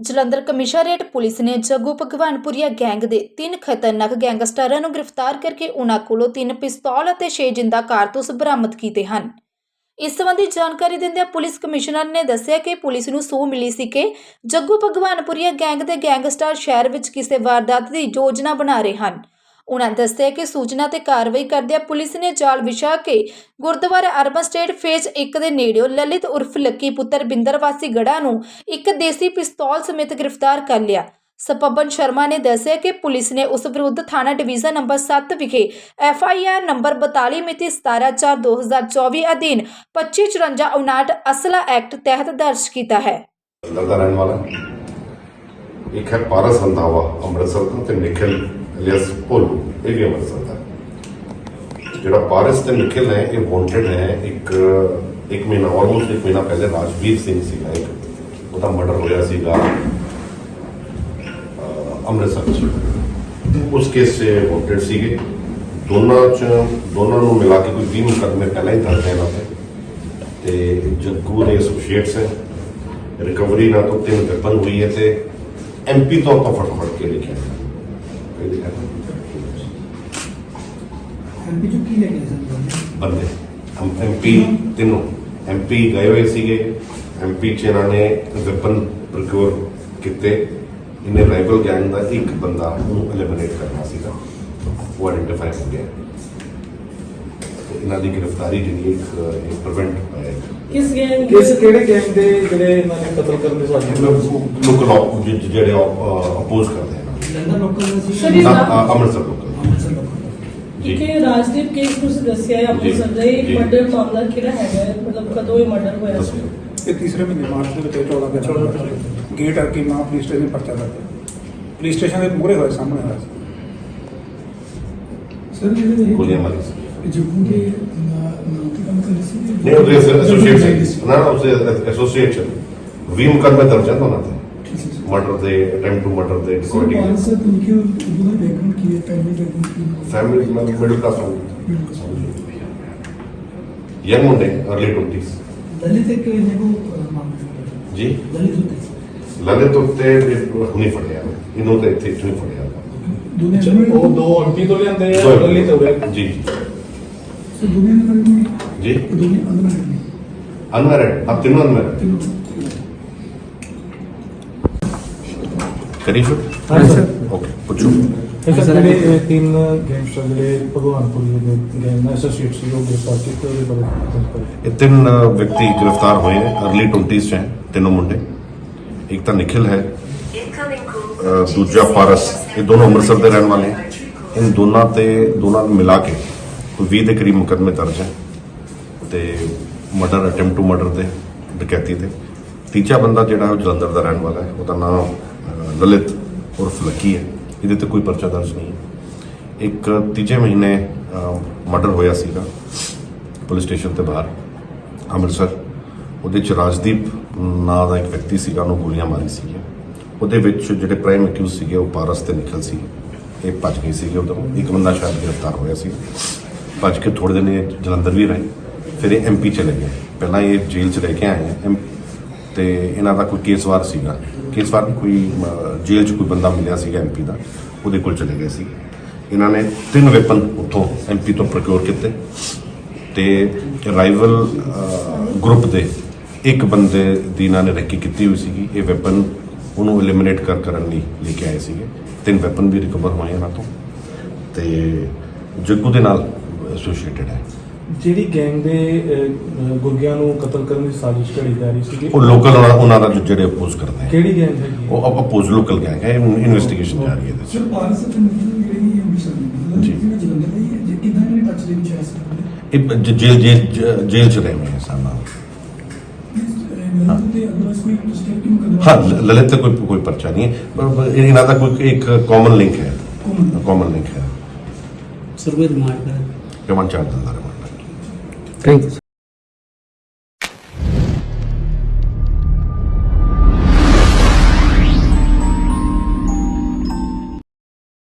Jalandhar commissionerate police ਨੇ Jaggu Bhagwanpuria gang ਦੇ ਤਿੰਨ ਖਤਰਨਾਕ ਗੈਂਗਸਟਰਾਂ ਨੂੰ ਗ੍ਰਿਫਤਾਰ ਕਰਕੇ ਉਨ੍ਹਾਂ ਕੋਲੋਂ ਤਿੰਨ ਪਿਸਤੌਲ ਅਤੇ 6 ਜਿੰਦਾ ਕਾਰਤੂਸ ਬਰਾਮਦ ਕੀਤੇ ਹਨ। ਇਸ ਸੰਬੰਧੀ ਜਾਣਕਾਰੀ ਦਿੰਦਿਆਂ ਪੁਲਿਸ ਕਮਿਸ਼ਨਰ ਨੇ ਦੱਸਿਆ ਕਿ ਪੁਲਿਸ ਨੂੰ ਸੂਹ ਮਿਲੀ ਸੀ ਕਿ ਜੱਗੂ ਭਗਵਾਨਪੁਰੀਆ ਗੈਂਗ ਦੇ ਗੈਂਗਸਟਰ ਸ਼ਹਿਰ ਵਿੱਚ ਕਿਸੇ ਵਾਰਦਾਤ ਦੀ ਯੋਜਨਾ ਬਣਾ ਰਹੇ ਹਨ। ਉਨ੍ਹਾਂ ਦੱਸਿਆ ਕਿ ਸੂਚਨਾ ਤੇ ਕਾਰਵਾਈ ਕਰਦਿਆਂ ਪੁਲਿਸ ਨੇ ਜਾਲ ਵਿਛਾ ਕੇ ਗੁਰਦੁਆਰਾ ਅਰਬਨ ਸਟੇਟ ਫੇਜ਼ 1 ਦੇ ਨੇੜਿਓਂ ਲਲਿਤ ਉਰਫ ਲੱਕੀ ਪੁੱਤਰ ਬਿੰਦਰ ਵਾਸੀ ਗੜਾ ਨੂੰ ਇੱਕ ਦੇਸੀ ਪਿਸਤੌਲ ਸਮੇਤ ਗ੍ਰਿਫਤਾਰ ਕਰ ਲਿਆ। ਸਪਬਨ ਸ਼ਰਮਾ ਨੇ ਦੱਸਿਆ ਕਿ ਪੁਲਿਸ ਨੇ ਉਸ ਵਿਰੁੱਧ ਥਾਣਾ ਡਿਵੀਜ਼ਨ ਨੰਬਰ 7 ਵਿਖੇ ਐਫ ਆਈ ਆਰ ਨੰਬਰ 42 ਮਿਤੀ 17/4/2024 ਅਧੀਨ 2554 ਅਸਲਾ ਐਕਟ ਤਹਿਤ ਦਰਜ ਕੀਤਾ ਹੈ। ਦਾ ਰਹਿਣ ਵਾਲਾ ਇੱਕ ਹੈ ਪਾਰਸ ਰੰਧਾਵਾ, ਅੰਮ੍ਰਿਤਸਰ ਤੋਂ ਤੇ ਨਿਖਿਲ ਅਲੀਅਸ ਭੋਲੂ, ਇਹ ਵੀ ਅੰਮ੍ਰਿਤਸਰ ਦਾ। ਜਿਹੜਾ ਪਾਰਸ ਤੇ ਨਿਖਿਲ ਹੈ, ਇਹ ਵਾਂਟਡ ਹੈ, ਇੱਕ ਇੱਕ ਮਹੀਨਾ ਆਲਮੋਸਟ ਇੱਕ ਮਹੀਨਾ ਪਹਿਲੇ ਰਾਜਵੀਰ ਸਿੰਘ ਸੀਗਾ ਇੱਕ। ਉਹਦਾ ਮਰਡਰ ਹੋਇਆ ਸੀਗਾ ਅੰਮ੍ਰਿਤਸਰ ਚ। ਉਸ ਕੇਸ 'ਚ ਵਾਂਟਡ ਸੀਗੇ। ਦੋਨਾਂ ਚ, ਦੋਨਾਂ ਨੂੰ ਮਿਲਾ ਕੇ ਕੋਈ 20 ਮੁਕੱਦਮੇ ਪਹਿਲਾਂ ਹੀ ਦਰਜ ਹੈ ਇਹਨਾਂ ਤੇ। ਤੇ ਜੱਗੂ ਦੇ ਐਸੋਸੀਏਟਸ ਹੈ। ਰਿਕਵਰੀ ਨਾਲ ਤੋਂ ਤਿੰਨ ਵੈਪਨ ਹੋਈ ਹੈ ਤੇ ਐਮਪੀ ਤੋਂ ਆਪਾਂ ਫਟਾਫਟ ਕੇ ਲਿਖਿਆ। ਇਹ ਲਿਖਿਆ ਐਮਪੀ ਚੋਂ ਕੀ ਲੈ ਕੇ ਸਰ ਬੰਦੇ। ਐਮਪੀ ਤਿੰਨੋਂ। ਐਮਪੀ ਗਏ ਹੋਏ ਸੀਗੇ। ਐਮਪੀ ਚ ਇਹਨਾਂ ਨੇ ਵੈਪਨ ਪ੍ਰੋਕਿਉਰ ਕੀਤੇ। ਇਹਨੇ ਰਾਈਵਲ ਗੈਂਗ ਦਾ ਇੱਕ ਬੰਦਾ ਨੂੰ ਐਲੀਮੀਨੇਟ ਕਰਨਾ ਸੀਗਾ। ਉਹ ਆਇਡੈਂਟੀਫਾਈ ਹੋ ਗਿਆ। ਇਹਨਾਂ ਦੀ ਗ੍ਰਿਫਤਾਰੀ ਜਿਹੜੀ ਇੱਕ ਪ੍ਰੀਵੈਂਟ ਹੋਇਆ ਕਿਸ ਗੈਂਗ ਕਿਸ ਕਿਹੜੇ ਗੈਂਗ ਦੇ ਜਿਹੜੇ ਇਹਨਾਂ ਨੇ ਕਤਲ ਕਰਨ ਦੇ ਸਾਜ਼ਿਸ਼ ਲੋਕ ਲੋਕ ਜਿਹੜੇ ਅਪੋਜ਼ ਕਰਦੇ ਹਨ ਲੰਡਨ ਲੋਕਲ ਦਾ ਸੀ Sir, is ਨਾ, that- ਅ, ਅੰਮ੍ਰਿਤਸਰ ਲੋਕ ਅੰਮ੍ਰਿਤਸਰ ਲੋਕਲ ਦਾ ਜੀ ਕਿ ਰਾਜਦੀਪ ਕੇਸ ਤੁਸੀਂ ਦੱਸਿਆ ਹੈ ਅੰਮ੍ਰਿਤਸਰ ਦਾ ਜੀ। ਇਹ ਮਰਡਰ ਮਾਮਲਾ ਕਿਹੜਾ ਹੈਗਾ ਹੈ? ਮਤਲਬ ਕਦੋਂ ਇਹ ਮਰਡਰ ਹੋਇਆ ਸੀ ਦੱਸੋ ਇਹ ਤੀਸਰੇ ਮਹੀਨੇ ਮਾਰਚ ਦੇ ਵਿੱਚ 14 ਦੇ 14 ਗੇਟ ਅਰਕੀ ਮਾਂ ਪੁਲਿਸ ਸਟੇਸ਼ਨ ਪਰਚਾ ਦਰਜ ਪੁਲਿਸ ਸਟੇਸ਼ਨ ਦੇ ਮੂਹਰੇ ਹੋਏ ਸਾਹਮਣੇ ਹੋਇਆ ਸੀ ਸਰ ਜਿਹੜੇ ਗੋਲੀਆਂ ਮਾਰੀ ਸੀ ਜੰਮੂ ਦੇ ਨਾਮ ਤੇ ਕੰਮ ਕਰਦੇ ਸੀ ਨਹੀਂ ਉਹਦੇ ਐਸੋਸੀਏਟ ਸੀ ਨਾ ਨਾ ਉਸੇ ਐਸੋਸੀਏਟ ਚ ਵੀ ਮੁਕੱਦਮੇ ਦਰਜ ਹਨ ਉਹਨਾਂ ਤੇ ਮਰਡਰ ਦੇ ਅਟੈਂਪਟ ਟੂ ਮਰਡਰ ਦੇ ਡਿਸਕੋਰਡਿੰਗ ਸਰ ਸਰ ਲਿਖਿਓ ਉਹਦਾ ਬੈਕਗ੍ਰਾਉਂਡ ਕੀ ਹੈ ਫੈਮਿਲੀ ਬੈਕਗ੍ਰਾਉਂਡ ਕੀ ਫੈਮਿਲੀ ਮੈਂ ਮਿਡਲ ਕਲਾਸ ਹਾਂ ਯੰਗ ਮੁੰਡੇ अर्ਲੀ 20s ਦਲਿਤ ਇੱਕ ਇਹਨੇ ਕੋ ਮਾਮਲਾ ਜੀ ਦਲਿਤ ਉੱਤੇ ਲਲਿਤ ਹੁਣੇ ਫੜਿਆ ਇਹਨੂੰ ਤਾਂ ਇੱਥੇ ਇੱਥੇ ਫੜਿਆ ਉਹ ਦੋ ਐਮਪੀ ਤੋਂ ਲਿਆਂਦੇ ਆ ਦਲਿਤ ਹੋ ਗਏ ਜੀ ਸੋ ਦੁਨੀਆ ਦੇ ਜੀ ਦੁਨੀਆ ਅਨਮੈਰਿਡ ਅਨਮੈਰਿਡ ਆ ਤਿੰਨੋਂ ਅਨਮੈਰਿਡ ਕਰੀ ਸ਼ੁਟ ਹਾਂ ਸਰ ਓਕੇ ਪੁੱਛੋ ਇਹ ਸਰ ਜਿਹੜੇ ਇਹ ਤਿੰਨ ਗੈਂਗਸਟਰ ਜਿਹੜੇ ਭਗਵਾਨਪੁਰ ਦੇ ਗੈਂਗ ਨਾਲ ਐਸੋਸੀਏਟ ਸੀ ਉਹ ਗ੍ਰਿਫਤਾਰ ਕੀਤੇ ਉਹਦੇ ਬਾਰੇ ਦੱਸ ਕਰੋ ਇਹ ਤਿੰਨ ਅ, ਵਿਅਕਤੀ ਗ੍ਰਿਫਤਾਰ ਹੋਏ अर्ਲੀ 20s ਚ ਹੈ ਤਿੰਨੋਂ ਮੁੰਡੇ। ਇੱਕ ਤਾਂ ਨਿਖਿਲ ਹੈ। ਅ, ਦੂਜਾ ਪਾਰਸ ਇਹ ਦੋਨੋਂ ਅੰਮ੍ਰਿਤਸਰ ਦੇ ਰਹਿਣ ਵਾਲੇ ਹੈ। ਇਨ ਦੋਨਾਂ ਤੇ ਦੋਨਾਂ ਨੂੰ ਮਿਲਾ ਕੇ ਕੋਈ 20 ਦੇ ਕਰੀਬ ਮੁਕੱਦਮੇ ਦਰਜ ਹੈ। ਤੇ ਮਰਡਰ ਅਟੈਂਪਟ ਟੂ ਮਰਡਰ ਤੇ ਡਕੈਤੀ ਤੇ ਤੀਜਾ ਬੰਦਾ ਜਿਹੜਾ ਉਹ ਜਲੰਧਰ ਦਾ ਰਹਿਣ ਵਾਲਾ ਹੈ। ਉਹਦਾ ਨਾਮ ਲਲਿਤ ਉਰਫ ਲੱਕੀ ਹੈ ਇਹਦੇ ਤੇ ਕੋਈ ਪਰਚਾ ਦਰਜ ਨਹੀਂ ਹੈ ਇੱਕ ਤੀਜੇ ਮਹੀਨੇ ਮਰਡਰ ਹੋਇਆ ਸੀਗਾ ਪੁਲਿਸ ਸਟੇਸ਼ਨ ਤੇ ਬਾਹਰ ਅੰਮ੍ਰਿਤਸਰ ਉਹਦੇ ਚ ਰਾਜਦੀਪ ਨਾਂ ਦਾ ਇੱਕ ਵਿਅਕਤੀ ਸੀਗਾ ਉਹਨੂੰ ਗੋਲੀਆਂ ਮਾਰੀ ਸੀਗੀਆਂ ਉਹਦੇ ਵਿੱਚ ਜਿਹੜੇ ਪ੍ਰਾਈਮ ਅਕਿਊਜ਼ ਸੀਗੇ ਉਹ ਪਾਰਸ ਤੇ ਨਿਕਲ ਸੀ ਇਹ ਭੱਜ ਗਏ ਸੀਗੇ ਉਦੋਂ ਇੱਕ ਬੰਦਾ ਸ਼ਾਇਦ ਗ੍ਰਿਫਤਾਰ ਹੋਇਆ ਸੀ ਭੱਜ ਕੇ ਥੋੜੇ ਦਿਨ ਇਹ ਜਲੰਧਰ ਵੀ ਰਹੇ ਫਿਰ ਇਹ ਐਮਪੀ ਚਲੇ ਗਏ ਪਹਿਲਾਂ ਇਹ ਜੇਲ੍ਹ ਚ ਰਹਿ ਕੇ ਆਏ ਆ ਐਮ- ਤੇ ਇਹਨਾਂ ਦਾ ਕੋਈ ਕੇਸ ਵਾਰ ਸੀਗਾ ਕੇਸਵਾਰ ਵੀ ਕੋਈ ਅਹ, ਜੇਲ੍ਹ ਚ ਕੋਈ ਬੰਦਾ ਮਿਲਿਆ ਸੀਗਾ ਐਮਪੀ ਦਾ ਉਹਦੇ ਕੋਲ ਚਲੇ ਗਏ ਸੀ। ਇਹਨਾਂ ਨੇ ਤਿੰਨ ਵੈਪਨ ਉੱਥੋਂ ਐਮਪੀ ਤੋਂ ਪ੍ਰੋਕਿਉਰ ਕੀਤੇ ਤੇ ਰਾਈਵਲ ਗਰੁੱਪ ਦੇ ਇੱਕ ਬੰਦੇ ਦੀ ਇਹਨਾਂ ਨੇ ਰੈਕੀ ਕੀਤੀ ਹੋਈ ਸੀਗੀ। ਇਹ ਵੈਪਨ ਉਹਨੂੰ ਐਲੀਮੀਨੇਟ ਕਰ ਕਰਨ ਲਈ ਲੈ ਕੇ ਆਏ ਸੀਗੇ। ਤਿੰਨ ਵੈਪਨ ਵੀ ਰਿਕਵਰ ਹੋਏ ਇਹਨਾਂ ਤੋਂ। ਤੇ ਜੱਗੂ ਦੇ ਨਾਲ ਐਸੋਸੀਏਟਡ ਹੈ। ਜਿਹੜੀ ਗੈਂਗ ਦੇ ਅਹ, ਗੁਰਗਿਆਂ ਨੂੰ ਕਤਲ ਕਰਨ ਦੀ ਸਾਜ਼ਿਸ਼ ਘੜੀ ਜਾ ਰਹੀ ਸੀ ਉਹ ਲੋਕਲ ਉਹਨਾਂ ਦਾ ਜੋ- ਜਿਹੜੇ ਅਪੋਜ਼ ਕਰਦੇ ਹੈ ਕਿਹੜੀ ਗੈਂਗ ਹੈਗੀ ਹੈ? ਉਹ ਅਪੋਜ਼ ਲੋਕਲ ਗੈਂਗ ਹੈ ਇਨਵੈਸਟੀਗੇਸ਼ਨ ਜਾ ਰਹੀ ਹੈ ਇਹਦੇ 'ਚ। ਸਰ ਪਾਲ ਸਰ ਤੁਮਕੇ ਜਿਹੜੀ ਦੀ ਜੀ। ਜਿਹੜਾ ਜਲੰਧਰ ਦੀ ਹੈ? ਜੇ ਕਿਦਾਂ ਨੇ ਟੱਚ ਦੇ ਵਿੱਚ ਆ ਸਰ ਇਹ ਜ- ਜੇਲ੍ਹ ਜੇਲ੍ਹ ਜੇਲ੍ਹ ਚ ਰਹੇ ਹੋਏ ਹੈ ਸਾਨਾ ਲੰਡਨ ਤੇ ਅਦਰਵਾਈਜ਼ ਕੋਈ ਕਿ ਮੁਕਦਮਾ ਹਾਂ ਲ- ਲਲਿਤ ਤੇ ਕੋਈ ਕੋਈ ਪਰਚਾ ਨਹੀਂ ਹੈ। ਪਰ- ਪਰ ਇਹਨਾਂ ਦਾ ਕੋਈ ਇੱਕ ਕਾਮਨ ਲਿੰਕ ਹੈ. ਕਾਮਨ ਲਿੰਕ ਹੈ। ਸਰ ਕੋਈ ਰਿਮਾਂਡ ਕਰ ਜਮਨ ਚਾਰ ਦਿਨ ਦਾ ਰਿਮਾਂਡ ਹੈ ਥੈਂਕ ਯੂ